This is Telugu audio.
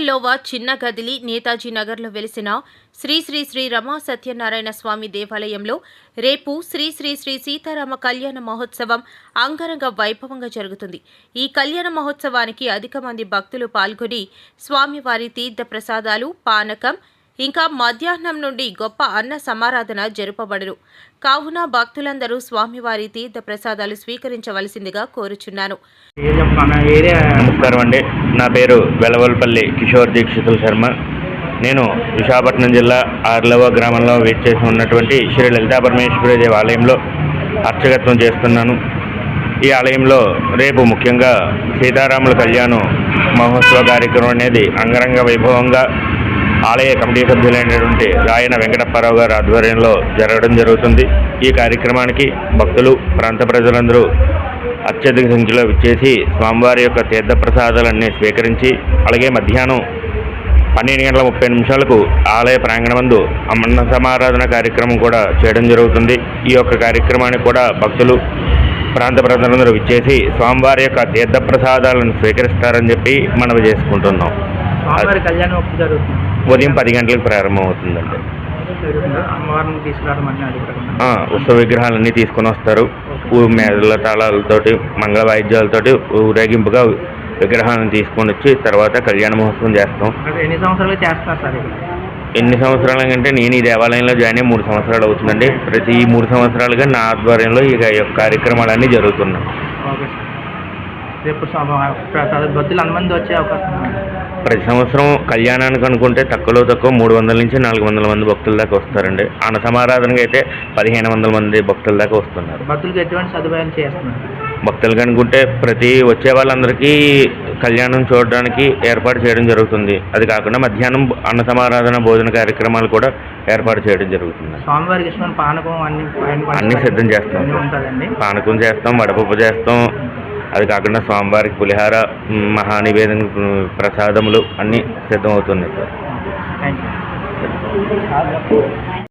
లోవా చిన్న గదిలి నేతాజీ నగర్లో వెలిసిన శ్రీ శ్రీ శ్రీ రమా సత్యనారాయణ స్వామి దేవాలయంలో రేపు శ్రీ శ్రీ శ్రీ సీతారామ కళ్యాణ మహోత్సవం అంగరంగ వైభవంగా జరుగుతుంది. ఈ కళ్యాణ మహోత్సవానికి అధిక మంది భక్తులు పాల్గొని స్వామివారి తీర్థ ప్రసాదాలు పానకం ఇంకా మధ్యాహ్నం నుండి గొప్ప అన్న సమారాధన జరుపబడరు కావున భక్తులందరూ స్వామివారి తీర్థ ప్రసాదాలు స్వీకరించవలసిందిగా కోరుచున్నాను. నమస్కారం అండి నా పేరు వెలవల్పల్లి కిషోర్ దీక్షితుల శర్మ. నేను విశాఖపట్నం జిల్లా ఆర్లవ గ్రామంలో వేచేసి ఉన్నటువంటి శ్రీ లలితా పరమేశ్వరి దేవాలయంలో అర్చకత్వం చేస్తున్నాను. ఈ ఆలయంలో రేపు ముఖ్యంగా సీతారాముల కళ్యాణం మహోత్సవ కార్యక్రమం అనేది అంగరంగ వైభవంగా ఆలయ కమిటీ సభ్యులైనటువంటి రాయన వెంకటప్పారావు గారి ఆధ్వర్యంలో జరగడం జరుగుతుంది. ఈ కార్యక్రమానికి భక్తులు ప్రాంత ప్రజలందరూ అత్యధిక సంఖ్యలో విచ్చేసి స్వామివారి యొక్క తీర్థ ప్రసాదాలన్నీ స్వీకరించి అలాగే మధ్యాహ్నం పన్నెండు గంటల ముప్పై నిమిషాలకు ఆలయ ప్రాంగణమందు అన్న సమారాధన కార్యక్రమం కూడా చేయడం జరుగుతుంది. ఈ యొక్క కార్యక్రమానికి కూడా భక్తులు ప్రాంత ప్రజలందరూ విచ్చేసి స్వామివారి యొక్క తీర్థ ప్రసాదాలను స్వీకరిస్తారని చెప్పి మనవి చేసుకుంటున్నాం. ఉదయం పది గంటలకు ప్రారంభం అవుతుందండి జరుగుతుందా అమ్మవారిని తీసుకురావడం అన్నీ అది కూడా ఆ, ఉత్సవ విగ్రహాలన్నీ తీసుకొని వస్తారు. ఊ మేళ తాళాలతోటి మంగళ వాయిద్యాలతోటి ఊరేగింపుగా విగ్రహాలను తీసుకొని వచ్చి తర్వాత కళ్యాణ మహోత్సవం చేస్తాం. ఎన్ని సంవత్సరాలు చేస్తున్నారు సార్ ఎన్ని సంవత్సరాల కంటే నేను ఈ దేవాలయంలో జాయిన్ అయ్యి మూడు సంవత్సరాలు అవుతుందండి. ప్రతి ఈ మూడు సంవత్సరాలుగా నా ఆధ్వర్యంలో ఈ కార్యక్రమాలన్నీ జరుగుతున్నాయి. రేపు భక్తులు అంతమంది వచ్చే అవకాశం ప్రతి సంవత్సరం కళ్యాణానికి అనుకుంటే తక్కువలో తక్కువ మూడు వందల నుంచి నాలుగు వందల మంది భక్తుల దాకా వస్తారండి. అన్న సమారాధనకి అయితే పదిహేను వందల మంది భక్తుల దాకా వస్తున్నారు. భక్తులకు ఎటువంటి సదుపాయాలు చేస్తున్నారు? భక్తులు అనుకుంటే ప్రతి వచ్చే వాళ్ళందరికీ కళ్యాణం చూడడానికి ఏర్పాటు చేయడం జరుగుతుంది. అది కాకుండా మధ్యాహ్నం అన్న సమారాధన భోజన కార్యక్రమాలు కూడా ఏర్పాటు చేయడం జరుగుతుంది. ఇష్టమైన పానకం అన్ని అన్నీ సిద్ధం చేస్తాం. పానకం చేస్తాం వడపప్పు చేస్తాం అది కాకుండా స్వామివారికి పులిహార మహానివేదన ప్రసాదములు అన్నీ సిద్ధమవుతున్నాయి. సార్